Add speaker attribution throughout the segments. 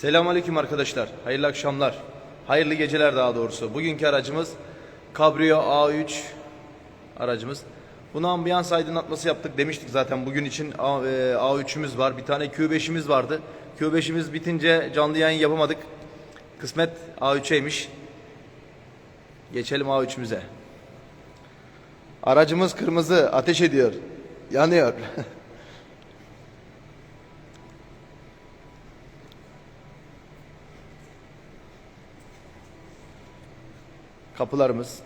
Speaker 1: Selamünaleyküm arkadaşlar. Hayırlı akşamlar. Hayırlı geceler daha doğrusu. Bugünkü aracımız Cabrio A3 aracımız. Bunu ambiyans aydınlatması yaptık demiştik zaten bugün için A- e, A3'ümüz var. Bir tane Q5'imiz vardı. Q5'imiz bitince canlı yayın yapamadık. Kısmet A3'eymiş. Geçelim A3'ümüze. Aracımız kırmızı, ateş ediyor. Yanıyor. Kapılarımız.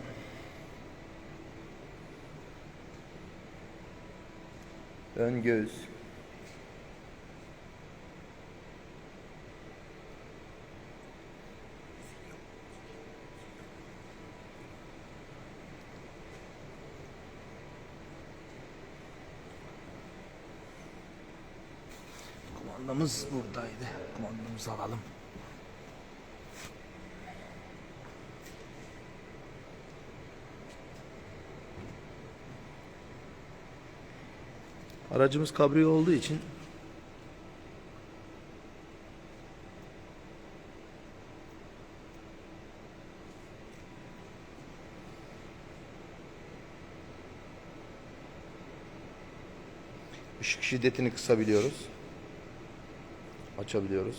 Speaker 1: Ön göz. Kumandamız buradaydı. Kumandamızı alalım. Aracımız kabriyo olduğu için ışık şiddetini kısabiliyoruz. Açabiliyoruz.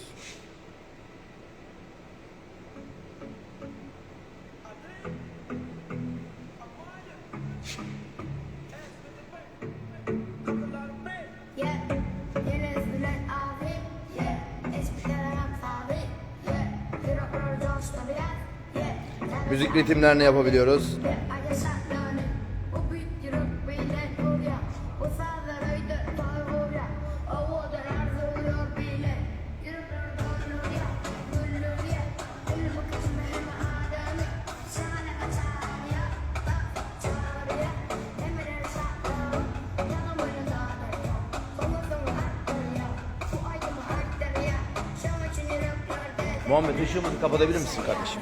Speaker 2: İçin yüreklerde de-
Speaker 1: Muhammed ışığımızı kapatabilir misin kardeşim?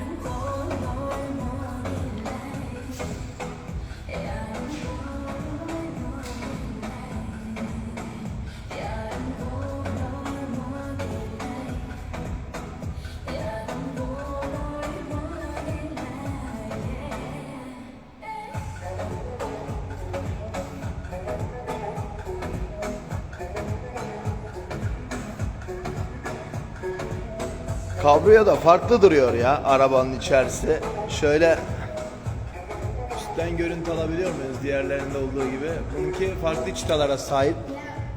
Speaker 1: Cabrio da farklı duruyor ya arabanın içerisi. Şöyle üstten görüntü alabiliyor muyuz diğerlerinde olduğu gibi? Bununki farklı çıtalara sahip.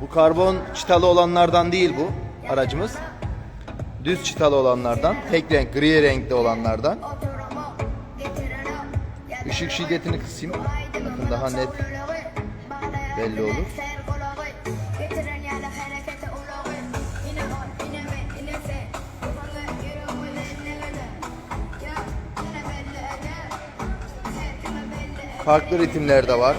Speaker 1: Bu karbon çıtalı olanlardan değil bu aracımız. Düz çıtalı olanlardan, tek renk gri renkte olanlardan. Işık şiddetini kısayım. Bakın daha net belli olur. Farklı ritimler de var.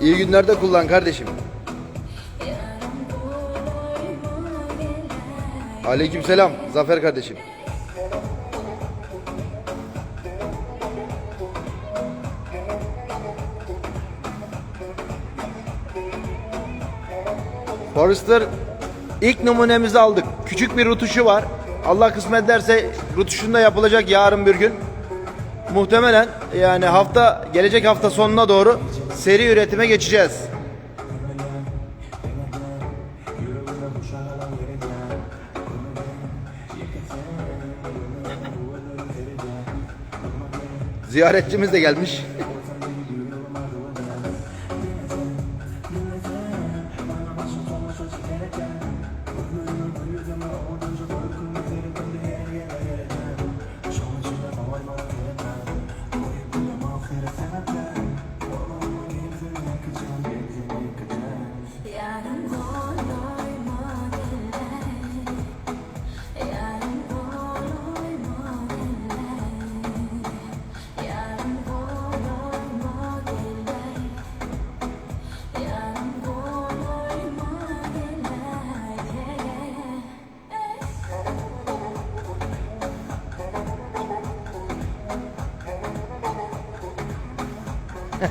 Speaker 1: İyi günlerde kullan kardeşim. Aleykümselam Zafer kardeşim. Forrester ilk numunemizi aldık. Küçük bir rutuşu var. Allah kısmet ederse rutuşunda yapılacak yarın bir gün. Muhtemelen yani hafta gelecek hafta sonuna doğru seri üretime geçeceğiz. Ziyaretçimiz de gelmiş.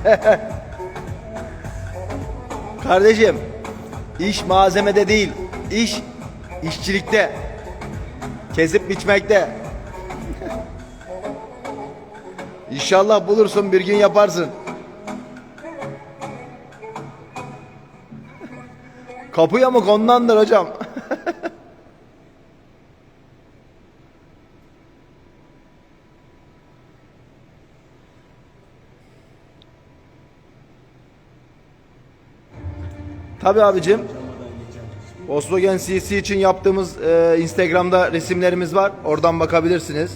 Speaker 1: Kardeşim, iş malzemede değil, iş işçilikte. Kesip biçmekte. İnşallah bulursun bir gün yaparsın. Kapı yamuk ondandır hocam. Tabii abicim. Oslogen CC için yaptığımız e, Instagram'da resimlerimiz var. Oradan bakabilirsiniz.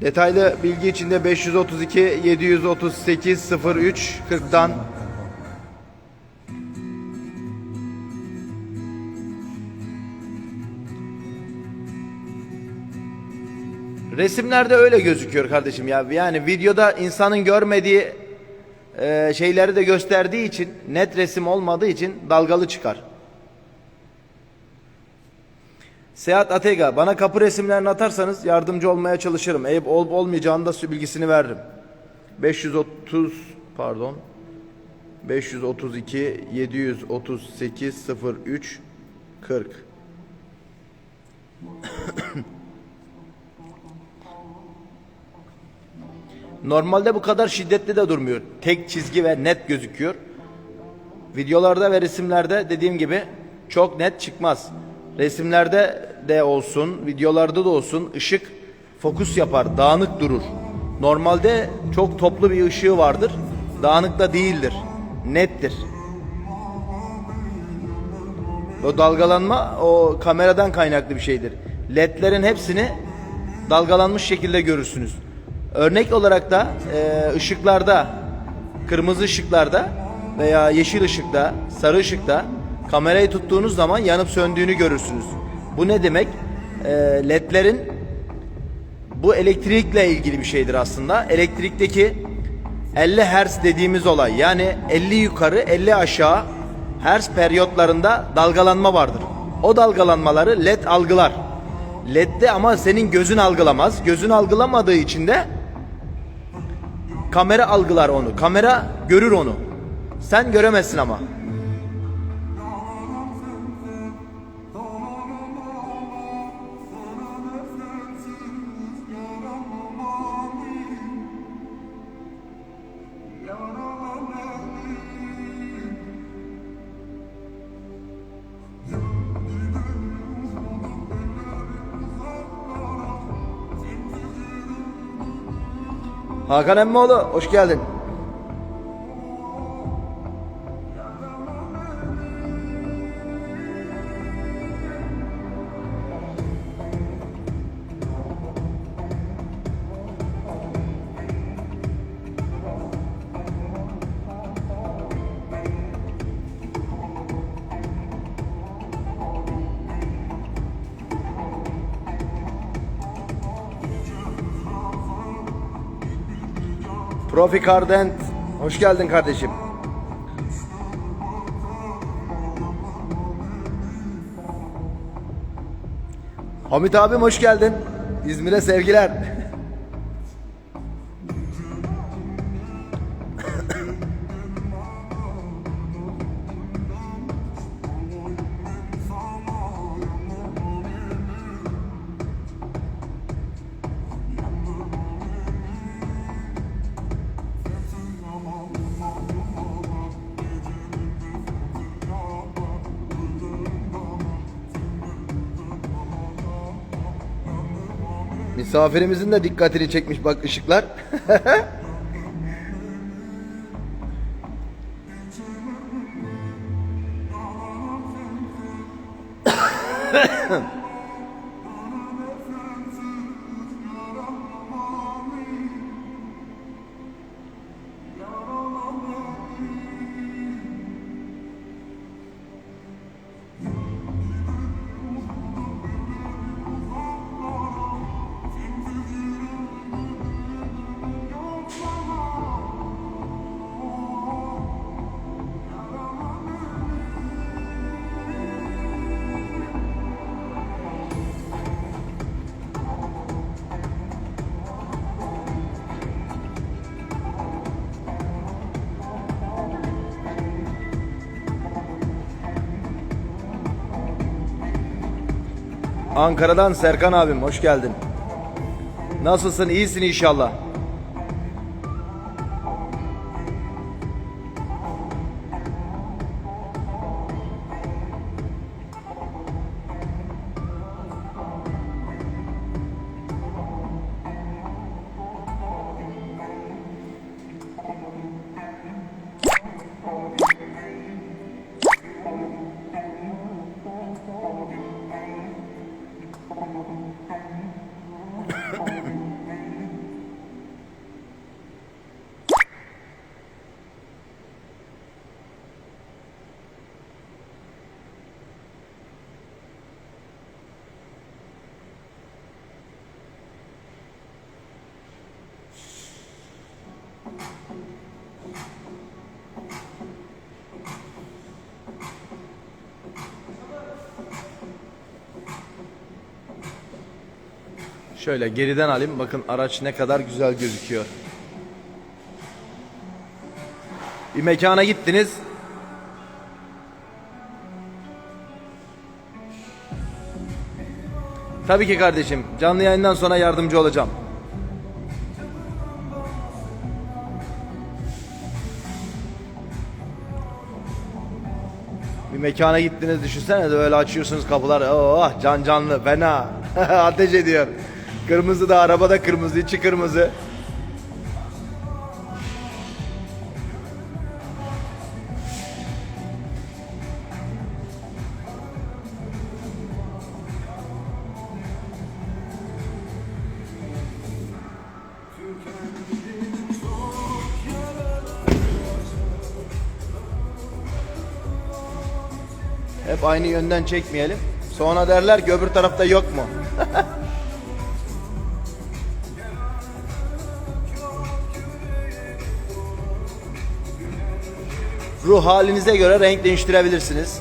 Speaker 1: Detaylı bilgi için de 532 738 03 40'dan Resimlerde öyle gözüküyor kardeşim ya. Yani videoda insanın görmediği e, şeyleri de gösterdiği için net resim olmadığı için dalgalı çıkar. Seyahat Atega bana kapı resimlerini atarsanız yardımcı olmaya çalışırım. Eyüp olup olmayacağını da bilgisini veririm. 530 pardon 532 738 03 40 Normalde bu kadar şiddetli de durmuyor. Tek çizgi ve net gözüküyor. Videolarda ve resimlerde dediğim gibi çok net çıkmaz. Resimlerde de olsun, videolarda da olsun ışık fokus yapar, dağınık durur. Normalde çok toplu bir ışığı vardır. Dağınık da değildir. Nettir. O dalgalanma o kameradan kaynaklı bir şeydir. LED'lerin hepsini dalgalanmış şekilde görürsünüz. Örnek olarak da e, ışıklarda, kırmızı ışıklarda veya yeşil ışıkta, sarı ışıkta kamerayı tuttuğunuz zaman yanıp söndüğünü görürsünüz. Bu ne demek? E, LED'lerin bu elektrikle ilgili bir şeydir aslında. Elektrikteki 50 Hz dediğimiz olay yani 50 yukarı 50 aşağı Hz periyotlarında dalgalanma vardır. O dalgalanmaları LED algılar. LED'de ama senin gözün algılamaz. Gözün algılamadığı için de kamera algılar onu. Kamera görür onu. Sen göremezsin ama. Hakan Emmoğlu hoş geldin. Profi Cardent hoş geldin kardeşim. Hamit abim hoş geldin. İzmir'e sevgiler. Misafirimizin de dikkatini çekmiş bak ışıklar. Ankara'dan Serkan abim hoş geldin. Nasılsın? İyisin inşallah. Şöyle geriden alayım. Bakın araç ne kadar güzel gözüküyor. Bir mekana gittiniz. Tabii ki kardeşim. Canlı yayından sonra yardımcı olacağım. Bir mekana gittiniz düşünsene de öyle açıyorsunuz kapılar. Oh can canlı fena. Ateş ediyor. Kırmızı da arabada kırmızı içi kırmızı. Hep aynı yönden çekmeyelim. Sonra derler ki öbür tarafta yok mu? Ruh halinize göre renk değiştirebilirsiniz.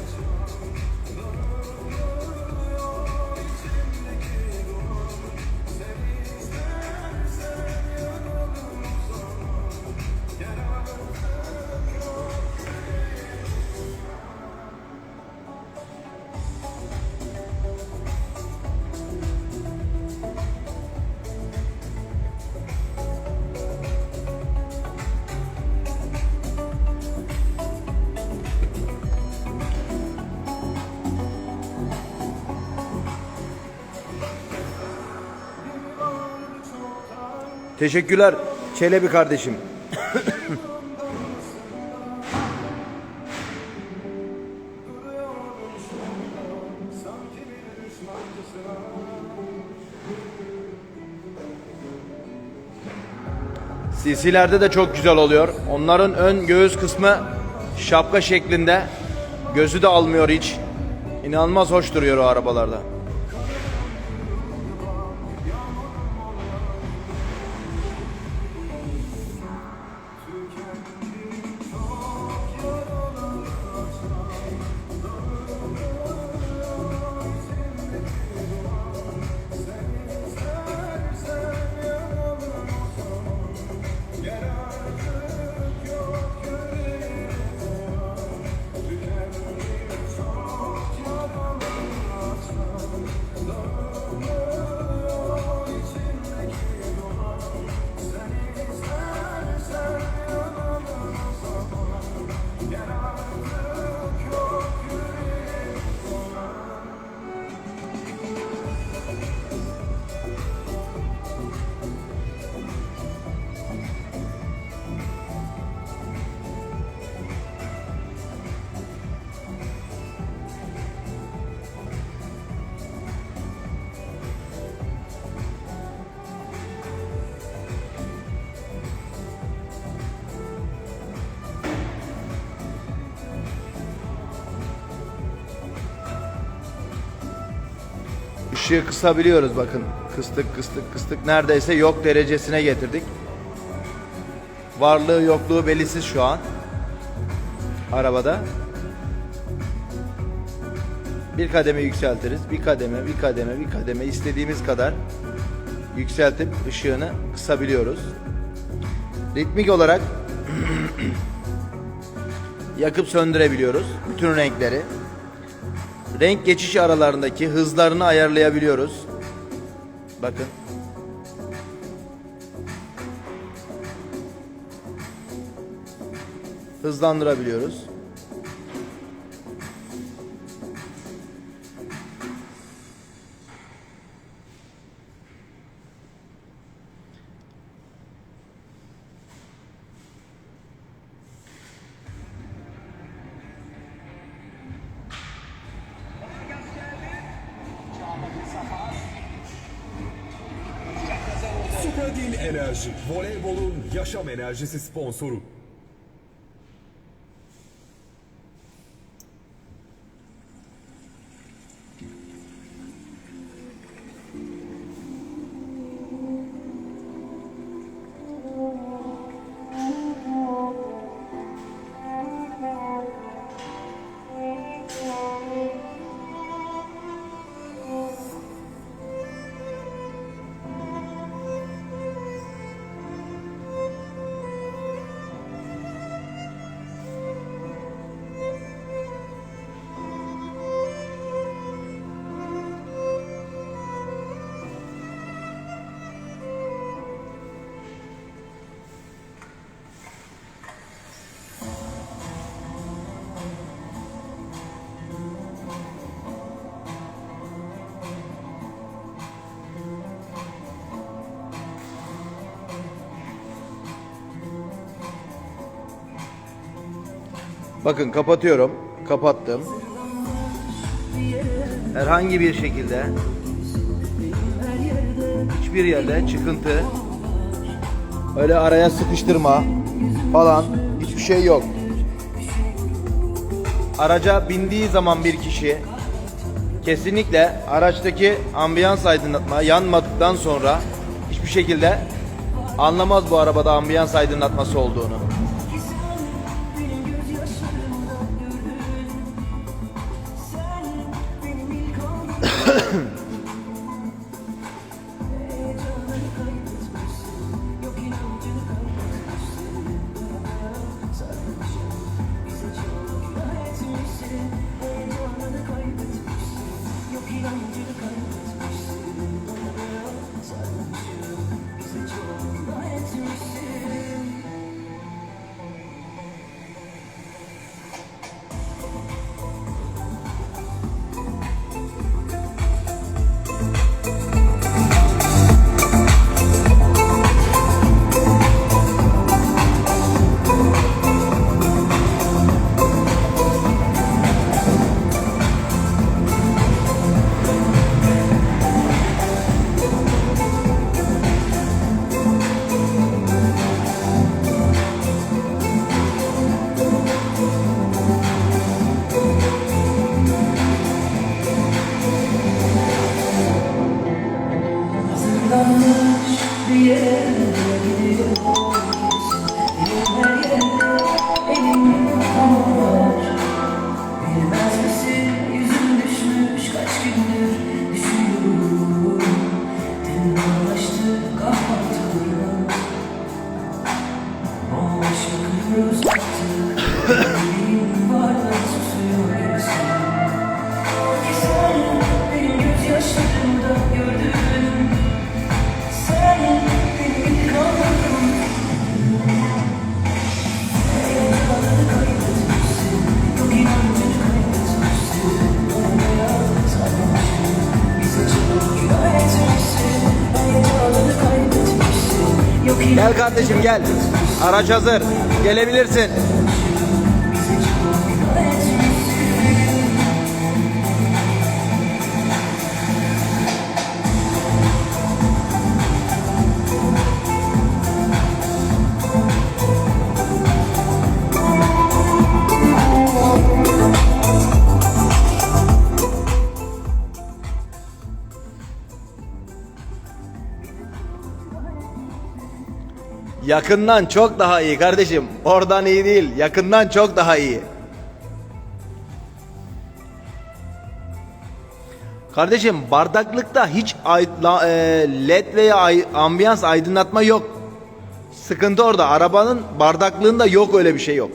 Speaker 1: Teşekkürler Çelebi kardeşim. CC'lerde de çok güzel oluyor. Onların ön göğüs kısmı şapka şeklinde. Gözü de almıyor hiç. İnanılmaz hoş duruyor o arabalarda. Işığı kısabiliyoruz bakın. Kıstık kıstık kıstık neredeyse yok derecesine getirdik. Varlığı yokluğu belirsiz şu an. Arabada. Bir kademe yükseltiriz. Bir kademe, bir kademe, bir kademe istediğimiz kadar yükseltip ışığını kısabiliyoruz. Ritmik olarak yakıp söndürebiliyoruz. Bütün renkleri. Renk geçişi aralarındaki hızlarını ayarlayabiliyoruz. Bakın. Hızlandırabiliyoruz.
Speaker 3: Enerji, voleybolun yaşam enerjisi sponsoru.
Speaker 1: Bakın kapatıyorum. Kapattım. Herhangi bir şekilde hiçbir yerde çıkıntı öyle araya sıkıştırma falan hiçbir şey yok. Araca bindiği zaman bir kişi kesinlikle araçtaki ambiyans aydınlatma yanmadıktan sonra hiçbir şekilde anlamaz bu arabada ambiyans aydınlatması olduğunu.
Speaker 4: Hazırlanmış bir
Speaker 1: Gel kardeşim gel. Araç hazır. Gelebilirsin. Yakından çok daha iyi kardeşim. Oradan iyi değil. Yakından çok daha iyi. Kardeşim bardaklıkta hiç e, led veya ambiyans aydınlatma yok. Sıkıntı orada. Arabanın bardaklığında yok öyle bir şey yok.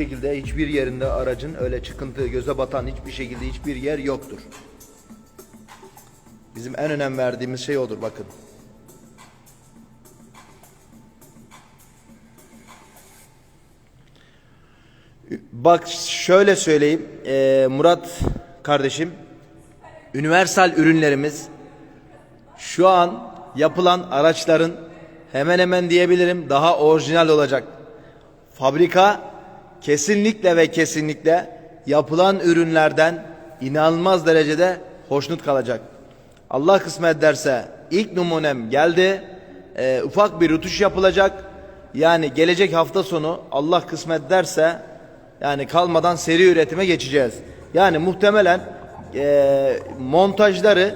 Speaker 1: Şekilde hiçbir yerinde aracın öyle çıkıntı göze batan hiçbir şekilde hiçbir yer yoktur. Bizim en önem verdiğimiz şey odur bakın. Bak şöyle söyleyeyim eee, Murat kardeşim Universal ürünlerimiz şu an yapılan araçların hemen hemen diyebilirim daha orijinal olacak. Fabrika kesinlikle ve kesinlikle yapılan ürünlerden inanılmaz derecede hoşnut kalacak. Allah kısmet ederse ilk numunem geldi. Ee, ufak bir rutuş yapılacak. Yani gelecek hafta sonu Allah kısmet ederse yani kalmadan seri üretime geçeceğiz. Yani muhtemelen e, montajları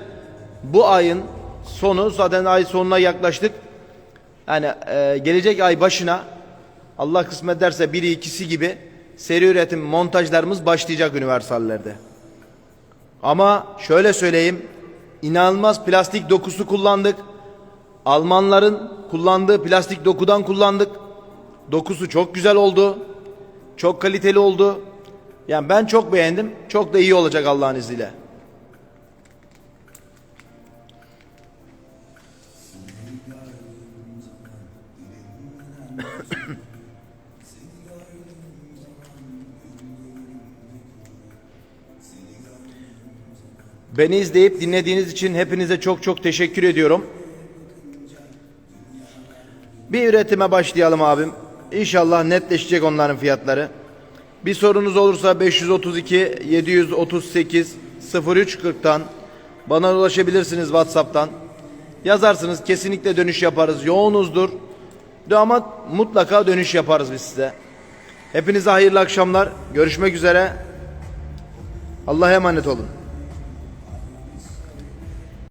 Speaker 1: bu ayın sonu zaten ay sonuna yaklaştık. Yani e, gelecek ay başına Allah kısmet ederse biri ikisi gibi seri üretim montajlarımız başlayacak üniversallerde. Ama şöyle söyleyeyim inanılmaz plastik dokusu kullandık. Almanların kullandığı plastik dokudan kullandık. Dokusu çok güzel oldu. Çok kaliteli oldu. Yani ben çok beğendim. Çok da iyi olacak Allah'ın izniyle. Beni izleyip dinlediğiniz için hepinize çok çok teşekkür ediyorum. Bir üretime başlayalım abim. İnşallah netleşecek onların fiyatları. Bir sorunuz olursa 532 738 0340'tan bana ulaşabilirsiniz WhatsApp'tan. Yazarsınız kesinlikle dönüş yaparız. Yoğunuzdur. Ama mutlaka dönüş yaparız biz size. Hepinize hayırlı akşamlar. Görüşmek üzere. Allah'a emanet olun.